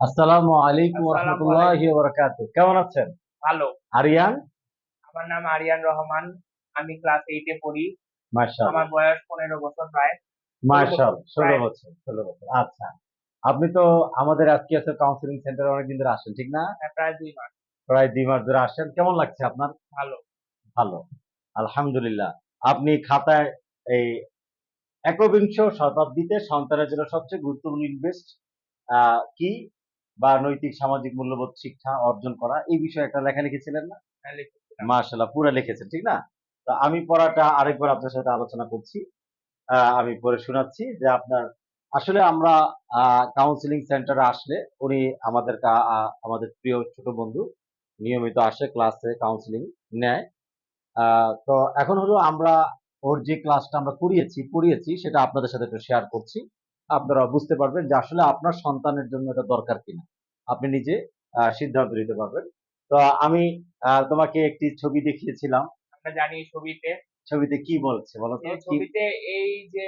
আসসালামু আলাইকুম রহমতুল্লাহি কেমন আছেন? ভালো। আরিয়ান? আমার নাম আরিয়ান রহমান। আমি ক্লাস এইটে পড়ি। মাশাআল্লাহ। আমার বয়স পনেরো বছর প্রায়। মাশাআল্লাহ ষোলো। বছর ষোলো বছর। আচ্ছা আপনি তো আমাদের আজকে আছে কাউন্সিলিং সেন্টারে অনেকদিন ধরে আসেন ঠিক না? হ্যাঁ, প্রায় দুই মাস। প্রায় দুই মাস ধরে আসেন। কেমন লাগছে আপনার? ভালো। ভালো। আলহামদুলিল্লাহ। আপনি খাতায় এই একবিংশ শতাব্দীতে সন্তানের জন্য সবচেয়ে গুরুত্বপূর্ণ ইনভেস্ট কি? বা নৈতিক সামাজিক মূল্যবোধ শিক্ষা অর্জন করা এই বিষয়ে একটা লেখা লিখেছিলেন না? হ্যাঁ, লিখেছিলাম। পুরো লিখেছেন ঠিক না? তো আমি পড়াটা আরেকবার আপনার সাথে আলোচনা করছি। আমি পড়ে শোনাচ্ছি যে আপনার আসলে আমরা কাউন্সিলিং সেন্টারে আসলে উনি আমাদের আমাদের প্রিয় ছোট বন্ধু নিয়মিত আসে ক্লাসে কাউন্সিলিং নেয়। আহ, তো এখন হলো আমরা ওর যে ক্লাসটা আমরা করিয়েছি পড়িয়েছি সেটা আপনাদের সাথে একটু শেয়ার করছি। আপনারা বুঝতে পারবেন যে আসলে আপনার সন্তানের জন্য এটা দরকার কিনা। আপনি নিজে সিদ্ধান্ত নিতে পারবেন। তো আমি তোমাকে একটি ছবি দেখিয়েছিলাম। আমরা জানি ছবিতে ছবিতে কি বলছে বলো তো? ছবিতে এই যে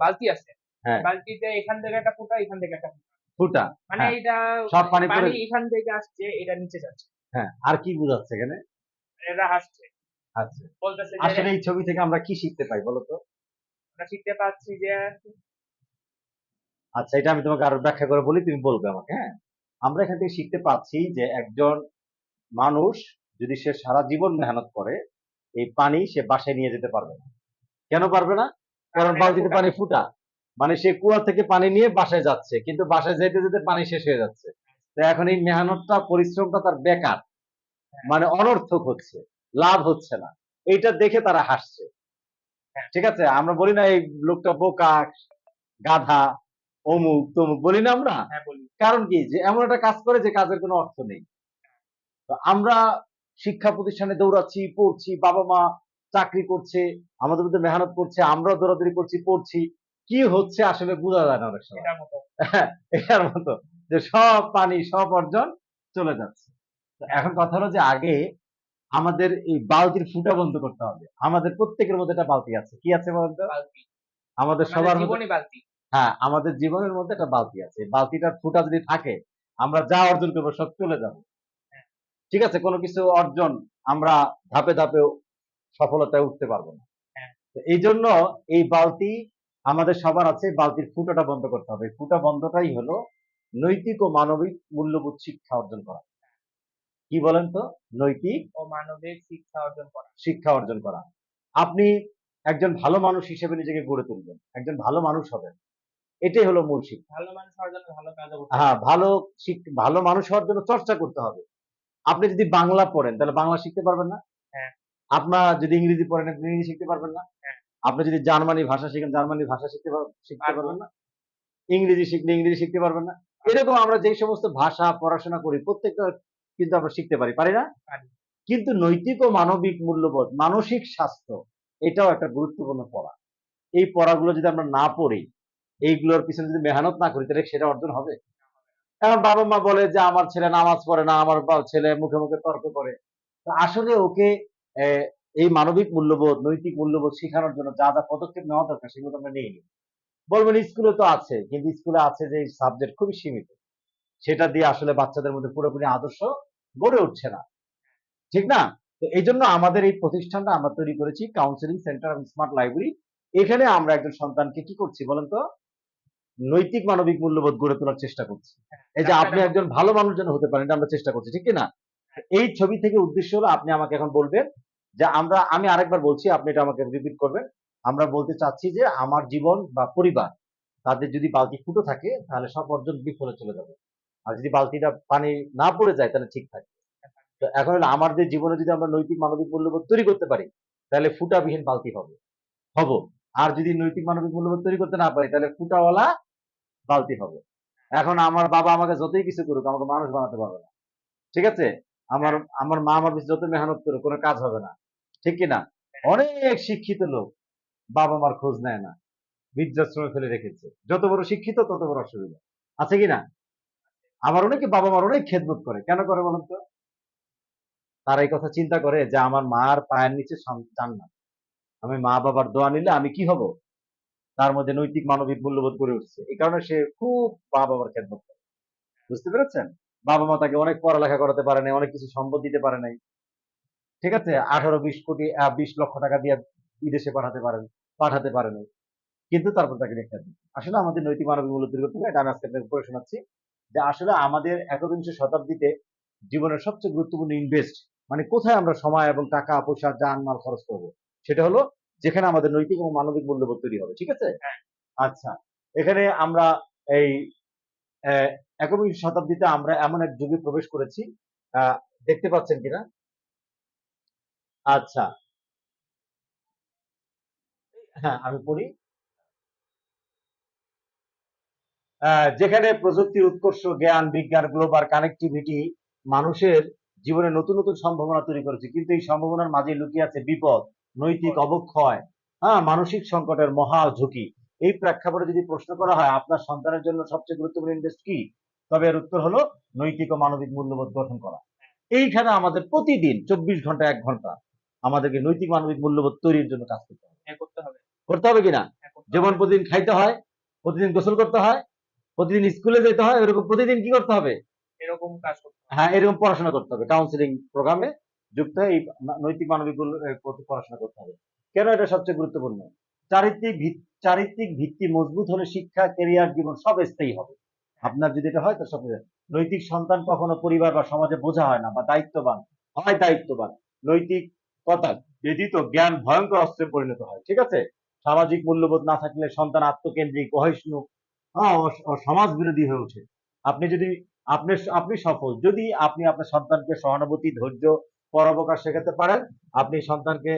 বালতি আছে। হ্যাঁ। বালতিতে এখান থেকে একটা ফুটা এখান থেকে একটা ফুটা। মানে হ্যাঁ। এটা সব পানি এখান থেকে আসছে এটা নিচে যাচ্ছে। হ্যাঁ আর কি বোঝাচ্ছে এখানে? এরা হাসছে। আচ্ছা বলতেছে আসলে এই ছবি থেকে আমরা কি শিখতে পাই বলো তো? আমরা শিখতে পাচ্ছি যে আচ্ছা এটা আমি তোমাকে আরও ব্যাখ্যা করে বলি তুমি বলবে আমাকে হ্যাঁ? আমরা এখান থেকে শিখতে পাচ্ছি যে একজন মানুষ যদি সে সারা জীবন মেহনত করে এই পানি সে বাসায় নিয়ে যেতে পারবে না। কেন পারবে না? কারণ বালতিতে পানি ফুটা। মানে সে কুয়া থেকে পানি নিয়ে বাসায় যাচ্ছে কিন্তু বাসায় যেতে যেতে পানি শেষ হয়ে যাচ্ছে। তো এখন এই মেহনতটা পরিশ্রমটা তার বেকার। মানে অনর্থক হচ্ছে লাভ হচ্ছে না। এইটা দেখে তারা হাসছে। ঠিক আছে? আমরা বলি না এই লোকটা বোকা গাধা। অমুক তমুক বলি না আমরা? হ্যাঁ কারণ কি? যে এমন একটা কাজ করে যে কাজের কোনো অর্থ নেই। তো আমরা শিক্ষা প্রতিষ্ঠানে দৌড়াচ্ছি পড়ছি বাবা মা চাকরি করছে আমাদের মধ্যে মেহনত করছে আমরা দৌড়াদৌড়ি করছি পড়ছি। কি হচ্ছে আসলে বোঝা যায় না অনেক সময়। এটার মতো। যে সব পানি সব অর্জন চলে যাচ্ছে। এখন কথা হলো যে আগে আমাদের এই বালতির ফুটা বন্ধ করতে হবে। আমাদের প্রত্যেকের মধ্যে একটা বালতি আছে। কি আছে বলতো? আমাদের সবার মধ্যে বালতি। হ্যাঁ আমাদের জীবনের মধ্যে একটা বালতি আছে। বালতিটার ফুটা যদি থাকে আমরা যা অর্জন করব সব চলে যাবে। ঠিক আছে? কোনো কিছু অর্জন আমরা ধাপে ধাপে সফলতায় উঠতে পারব না। হ্যাঁ। এই জন্য এই বালতি আমাদের সবার আছে। বালতির ফুটাটা বন্ধ করতে হবে। ফুটা বন্ধটাই হলো নৈতিক ও মানবিক মূল্যবোধ শিক্ষা অর্জন করা। কি বলেন তো? নৈতিক ও মানবিক শিক্ষা অর্জন করা। শিক্ষা অর্জন করা। আপনি একজন ভালো মানুষ হিসেবে নিজেকে গড়ে তুলবেন। একজন ভালো মানুষ হবেন। এটাই হলো মূল শিক্ষা। হ্যাঁ ভালো ভালো মানুষ হওয়ার জন্য চর্চা করতে হবে। আপনি যদি বাংলা পড়েন তাহলে বাংলা শিখতে পারবেন না। হ্যাঁ। আপনার যদি ইংরেজি পড়েন আপনি ইংরেজি শিখতে পারবেন না। হ্যাঁ। আপনি যদি জার্মানি ভাষা শিখেন জার্মানি ভাষা শিখতে শিখতে পারবেন না। ইংরেজি শিখলে ইংরেজি শিখতে পারবেন না। এরকম আমরা যে সমস্ত ভাষা পড়াশোনা করি প্রত্যেকটা কিন্তু আমরা শিখতে পারি পারি না? কিন্তু নৈতিক ও মানবিক মূল্যবোধ মানসিক স্বাস্থ্য এটাও একটা গুরুত্বপূর্ণ পড়া। এই পড়াগুলো যদি আমরা না পড়ি এইগুলোর পিছনে যদি মেহনত না করি, তাহলে সেটা অর্জন হবে? এখন বাবা মা বলে যে, আমার ছেলে নামাজ পড়ে না, আমার ছেলে মুখে মুখে তর্ক করে। আসলে ওকে এই মানবিক মূল্যবোধ, নৈতিক মূল্যবোধ শেখানোর জন্য যা যা পদক্ষেপ নেওয়া দরকার, সেগুলো আমরা নিইনি। বলবেন, স্কুলে তো আছে, কিন্তু স্কুলে আছে যে সাবজেক্ট খুবই সীমিত। সেটা দিয়ে আসলে বাচ্চাদের মধ্যে পুরোপুরি আদর্শ গড়ে উঠছে না। ঠিক না? তো এই জন্য আমাদের এই প্রতিষ্ঠানটা আমরা তৈরি করেছি কাউন্সিলিং সেন্টার স্মার্ট লাইব্রেরি এখানে আমরা একজন সন্তানকে কি করছি বলেন তো? নৈতিক মানবিক মূল্যবোধ গড়ে তোলার চেষ্টা করছি। এই যে আপনি একজন ভালো মানুষ যেন হতে পারেন এটা আমরা চেষ্টা করছি ঠিক না? এই ছবি থেকে উদ্দেশ্য হলো আপনি আমাকে এখন বলবেন যে আমরা আমি আরেকবার বলছি আপনি এটা আমাকে রিপিট করবেন। আমরা বলতে চাচ্ছি যে আমার জীবন বা পরিবার তাদের যদি বালতি ফুটো থাকে তাহলে সব অর্জন বিফলে চলে যাবে। আর যদি বালতিটা পানি না পড়ে যায় তাহলে ঠিক থাকে। তো এখন হলো আমাদের জীবনে যদি আমরা নৈতিক মানবিক মূল্যবোধ তৈরি করতে পারি তাহলে ফুটাবিহীন বালতি হবে। হব। আর যদি নৈতিক মানবিক মূল্যবোধ তৈরি করতে না পারি তাহলে ফুটাওয়ালা বালতি হবে। এখন আমার বাবা আমাকে যতই কিছু করুক, আমাকে মানুষ বানাতে পারবে না। ঠিক আছে? আমার আমার মা আমার যত মেহনত করুক, কোনো কাজ হবে না। ঠিক কি না অনেক শিক্ষিত লোক বাবা মার খোঁজ নেয় না। বৃদ্ধাশ্রমে ফেলে রেখেছে। যত বড় শিক্ষিত, তত বড় অসুবিধা। আছে কি না আবার অনেকে বাবা মার অনেক খেদমত করে। কেন করে বলুন তো? তারা এই কথা চিন্তা করে যে আমার মার পায়ের নিচে জান্নাত। আমি মা বাবার দোয়া নিলে আমি কি হব? তার মধ্যে নৈতিক মানবিক মূল্যবোধ গড়ে উঠছে। এই কারণে সে খুব মা বাবার খেদমত করে। বুঝতে পেরেছেন? বাবা মা তাকে অনেক পড়ালেখা করাতে পারে নাই, অনেক কিছু সম্পদ দিতে পারে নাই। ঠিক আছে? আঠারো, বিশ কোটি বিশ লক্ষ টাকা দিয়ে বিদেশে পাঠাতে পারেন, পাঠাতে পারে নাই। কিন্তু তারপর তাকে রেখে আসলে আমাদের নৈতিক মানবিক মূল্য তৈরি করতে হবে। এটা আমি আজকে আপনাকে পড়ে শোনাচ্ছি যে আসলে আমাদের একবিংশ শতাব্দীতে জীবনের সবচেয়ে গুরুত্বপূর্ণ ইনভেস্ট মানে কোথায় আমরা সময় এবং টাকা, পয়সা যান মাল খরচ করব, সেটা হলো যেখানে আমাদের নৈতিক এবং মানবিক মূল্যবোধ তৈরি হবে ঠিক আছে? হ্যাঁ। আচ্ছা এখানে আমরা এই একবিংশ শতাব্দীতে আমরা এমন এক যুগে প্রবেশ করেছি আহ, দেখতে পাচ্ছেন কিনা? আচ্ছা। হ্যাঁ আমি পড়ি। আহ, যেখানে প্রযুক্তির উৎকর্ষ জ্ঞান বিজ্ঞান গ্লোবাল কানেক্টিভিটি মানুষের জীবনে নতুন নতুন সম্ভাবনা তৈরি করেছে। কিন্তু এই সম্ভাবনার মাঝে লুকিয়ে আছে বিপদ। নৈতিক অবক্ষয় হ্যাঁ মানসিক সংকটের মহা ঝুঁকি। এই প্রেক্ষাপটে যদি প্রশ্ন করা হয় আপনার সন্তানের জন্য সবচেয়ে গুরুত্বপূর্ণ ইনভেস্ট কি? তবে এর উত্তর হলো নৈতিক ও মানবিক মূল্যবোধ গঠন করা। এইখানে আমাদের প্রতিদিন চব্বিশ ঘণ্টা এক ঘণ্টা আমাদেরকে নৈতিক মানবিক মূল্যবোধ তৈরির জন্য কাজ করতে হবে। হ্যাঁ করতে হবে। কিনা? হ্যাঁ যেমন প্রতিদিন খাইতে হয় প্রতিদিন গোসল করতে হয় প্রতিদিন স্কুলে যেতে হয় এরকম প্রতিদিন কি করতে হবে? এরকম কাজ করতে হবে। হ্যাঁ এরকম পড়াশোনা করতে হবে। কাউন্সিলিং প্রোগ্রামে যুক্ত হয়ে এই নৈতিক মানবিক পড়াশোনা করতে হবে। কেন এটা সবচেয়ে গুরুত্বপূর্ণ? চারিত্রিক চারিত্রিক ভিত্তি মজবুত হলে শিক্ষা ক্যারিয়ার জীবন সব স্থায়ী হবে। আপনার যদি এটা হয় তো সব নৈতিক সন্তান কখনো পরিবার বা সমাজে বোঝা হয় না বা দায়িত্ববান। হয় দায়িত্ববান। নৈতিক কথা ব্যতীত জ্ঞান ভয়ঙ্কর অস্ত্রে পরিণত হয় ঠিক আছে? সামাজিক মূল্যবোধ না থাকলে সন্তান আত্মকেন্দ্রিক অহিষ্ণু হ্যাঁ, সমাজ বিরোধী হয়ে ওঠে। আপনি যদি আপনি আপনি সফল। যদি আপনি আপনার সন্তানকে সহানুভূতি ধৈর্য পরোপকার শেখাতে পারেন। আপনি সন্তানকে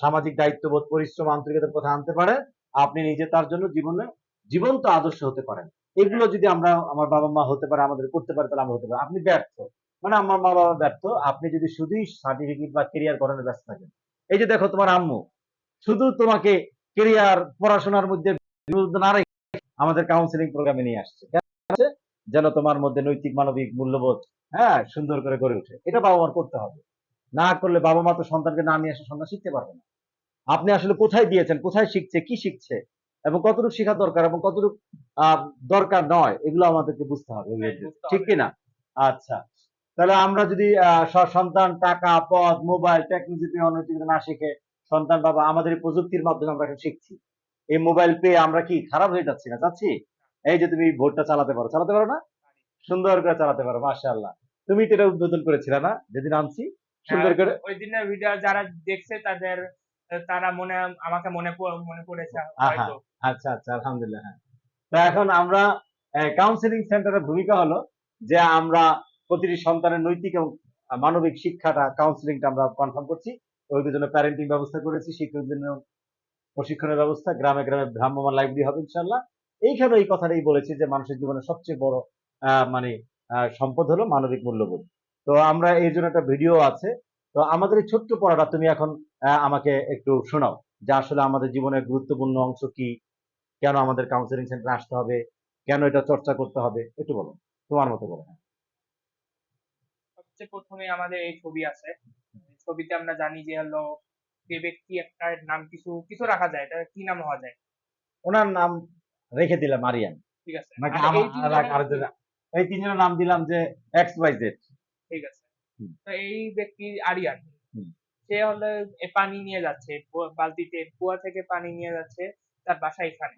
সামাজিক দায়িত্ববোধ, পরিশ্রম, আন্তরিকতার কথা আনতে পারেন। আপনি নিজে তার জন্য জীবনে জীবন্ত আদর্শ হতে পারেন। এগুলো যদি আমরা, আমার বাবা মা হতে পারে, আমাদের করতে পারে, তাহলে আমরা হতে পারি। আপনি ব্যর্থ। মানে আমার মা বাবা ব্যর্থ। আপনি যদি শুধুই সার্টিফিকেট বা কেরিয়ার গঠনে ব্যস্ত থাকেন। এই যে দেখো তোমার আম্মু, শুধু তোমাকে কেরিয়ার পড়াশোনার মধ্যে না রেখে আমাদের কাউন্সিলিং প্রোগ্রামে নিয়ে আসছে? যেন তোমার মধ্যে নৈতিক মানবিক মূল্যবোধ হ্যাঁ সুন্দর করে গড়ে ওঠে। এটা বাবা মার করতে হবে। না করলে বাবা মা তো সন্তানকে না নিয়ে আসে সন্তান শিখতে পারবে না। আপনি আসলে কোথায় দিয়েছেন কোথায় শিখছে কি শিখছে? এবং কতটুকু শেখা দরকার এবং কতটুকু দরকার নয় এগুলো আমাদেরকে বুঝতে হবে। হ্যাঁ, ঠিক কিনা? আচ্ছা। তাহলে আমরা যদি আহ, সন্তান টাকা পদ মোবাইল টেকনোলজি অনৈতিক না শিখে সন্তান বাবা আমাদের প্রযুক্তির মাধ্যমে আমরা এখন শিখছি। এই মোবাইল পেয়ে আমরা কি খারাপ হয়ে যাচ্ছি না? যাচ্ছি? এই যে তুমি ভোটটা চালাতে পারো চালাতে পারো না? সুন্দর করে চালাতে পারো মাশাআল্লাহ। তুমি তো এটা উদ্বোধন করেছিলে না যেদিন আনছি সুন্দর হ্যাঁ, করে ওই দিনের ভিডিও যারা দেখছে তাদের তারা মনে আমাকে মনে মনে পড়েছে আচ্ছা আচ্ছা আলহামদুলিল্লাহ হ্যাঁ। তো এখন আমরা কাউন্সিলিং সেন্টারের ভূমিকা হলো যে আমরা প্রতিটি সন্তানের নৈতিক এবং মানবিক শিক্ষাটা কাউন্সিলিংটা আমরা কনফার্ম করছি। ওইদের জন্য প্যারেন্টিং ব্যবস্থা করেছি শিক্ষকদের জন্য প্রশিক্ষণের ব্যবস্থা গ্রামে গ্রামে ভ্রাম্যমান লাইব্রেরি হবে ইনশাল্লাহ এইখানে এই কথাটাই বলেছি যে মানুষের জীবনের সবচেয়ে বড় মানে সম্পদ হলো মানবিক মূল্যবোধ। তো আমরা এই জন্য একটা ভিডিও আছে। তো আমাদের এই ছোট্ট পড়াটা তুমি এখন আমাকে একটু শোনাও যে আসলে আমাদের জীবনের গুরুত্বপূর্ণ অংশ কি কেন আমাদের কাউন্সিলিং সেন্টারে আসতে হবে কেন এটা চর্চা করতে হবে একটু বলো। তোমার মতো বলো সবচেয়ে প্রথমে আমাদের এই ছবি আছে। ছবিতে আমরা জানি যে হলো যে ব্যক্তি একটা নাম কিছু কিছু রাখা যায় এটা কি নাম হওয়া যায়? ওনার নাম রেখে দিলাম আরিয়ান। ঠিক আছে। নাকি আমার এই তিনজনের- নাম দিলাম যে এক্স ওয়াই জেড ঠিক আছে। তো এই ব্যক্তি আরিয়ান। সে হলো এ পানি নিয়ে যাচ্ছে বালতিতে কুয়া থেকে পানি নিয়ে যাচ্ছে তার বাসা এখানে।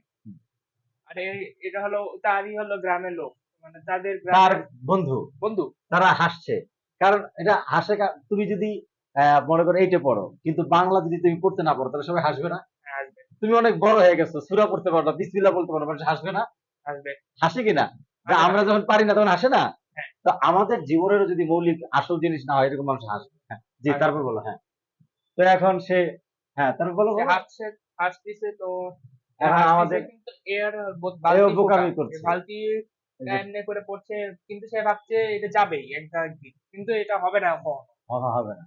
আর এটা হলো তারই হলো গ্রামের লোক। মানে তাদের তার বন্ধু। বন্ধু। তারা হাসছে। কারণ এটা হাসে তুমি যদি আহ, মনে করো এইটা পড়ো কিন্তু বাংলা যদি তুমি পড়তে না পারো তাহলে সবাই হাসবে না? তুমি অনেক বড় হয়ে গেছো সুরা পড়তে পারো না বিসমিল্লাহ বলতে পারো মানুষ হাসবে না? আসবে হাসে কিনা? যে আমরা যখন পারি না তখন হাসে না? হ্যাঁ। তো আমাদের জীবনেরও যদি মৌলিক আসল জিনিস না হয় এরকম মানুষ হাসবে। হ্যাঁ জি তারপর বলো হ্যাঁ। তো এখন সে হ্যাঁ তারপর বলো হাসছে হাসতেছে তো এখন হাসতেছে আমাদের কিন্তু এর বোকামি করছে। এ বালতি এমনি করে পড়ছে কিন্তু সে ভাবছে এটা যাবেই একটা কিন্তু এটা হবে না হবে না।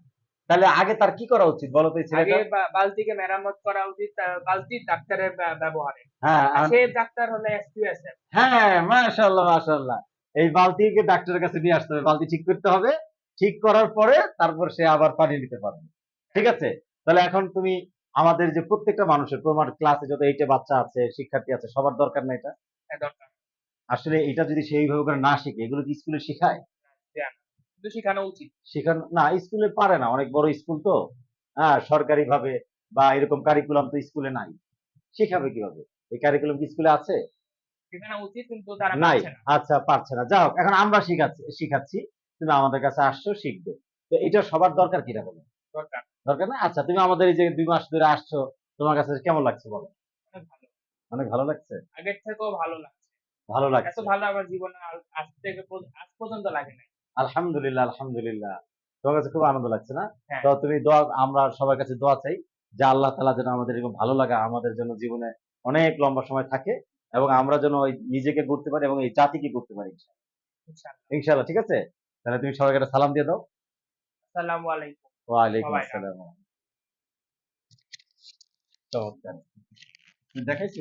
তাহলে আগে তার কি করা উচিত বলো তো ছেলেটা বালতিকে মেরামত করা উচিত আহ, বালতির ডাক্তারের ব্যবহারে। হ্যাঁ সে ডাক্তার হলে এসকিউএসএফ হ্যাঁ মাশাআল্লাহ মাশাআল্লাহ। এই বালতিকে ডাক্তারের কাছে নিয়ে আসতে হবে। বালতি ঠিক করতে হবে। ঠিক করার পরে তারপর সে আবার পানি নিতে পারবে ঠিক আছে? তাহলে এখন তুমি আমাদের যে প্রত্যেকটা মানুষের তোমার ক্লাসে যত এইটে বাচ্চা আছে শিক্ষার্থী আছে সবার দরকার না এটা? দরকার। আসলে এটা যদি সেইভাবে করে না শিখে এগুলো কি স্কুলে শেখায়? কিন্তু শেখানো উচিত। শেখানো না স্কুলে পারে না। অনেক বড় স্কুল তো। হ্যাঁ সরকারি ভাবে বা এরকম কারিকুলাম তো স্কুলে নাই। শেখাবে কীভাবে? এই কারিকুলাম কি স্কুলে আছে? শেখানো উচিত কিন্তু তারা নাই। আচ্ছা পারছে না। হোক এখন আমরা শিখাচ্ছি শিখাচ্ছি। তুমি আমাদের কাছে আসছো শিখবে। তো এটা সবার দরকার কিনা বলো? দরকার। দরকার না? আচ্ছা তুমি আমাদের এই যে দুই মাস ধরে আসছো তোমার কাছে কেমন লাগছে বলো? অনেক ভালো। লাগছে? আগের থেকেও ভালো লাগছে। ভালো এত লাগছে। ভালো আমার জীবনে আজ থেকে আজ পর্যন্ত লাগে নাই। আলহামদুলিল্লাহ আলহামদুলিল্লাহ। তোমার কাছে খুব আনন্দ লাগছে না? হ্যাঁ। তো তুমি দোয়া আমরা সবার কাছে দোয়া চাই যে আল্লাহ তালা যেন আমাদের এরকম ভালো লাগা আমাদের জন্য জীবনে অনেক লম্বা সময় থাকে এবং আমরা যেন ওই নিজেকে করতে পারি এবং এই জাতিকে করতে পারি ইনশাআল্লাহ। ইনশাআল্লাহ। ঠিক আছে? তাহলে তুমি সবাইকে একটা সালাম দিয়ে দাও। আসসালামু আলাইকুম। ওয়ালাইকুম আসসালাম। চমৎকার দেখাইছি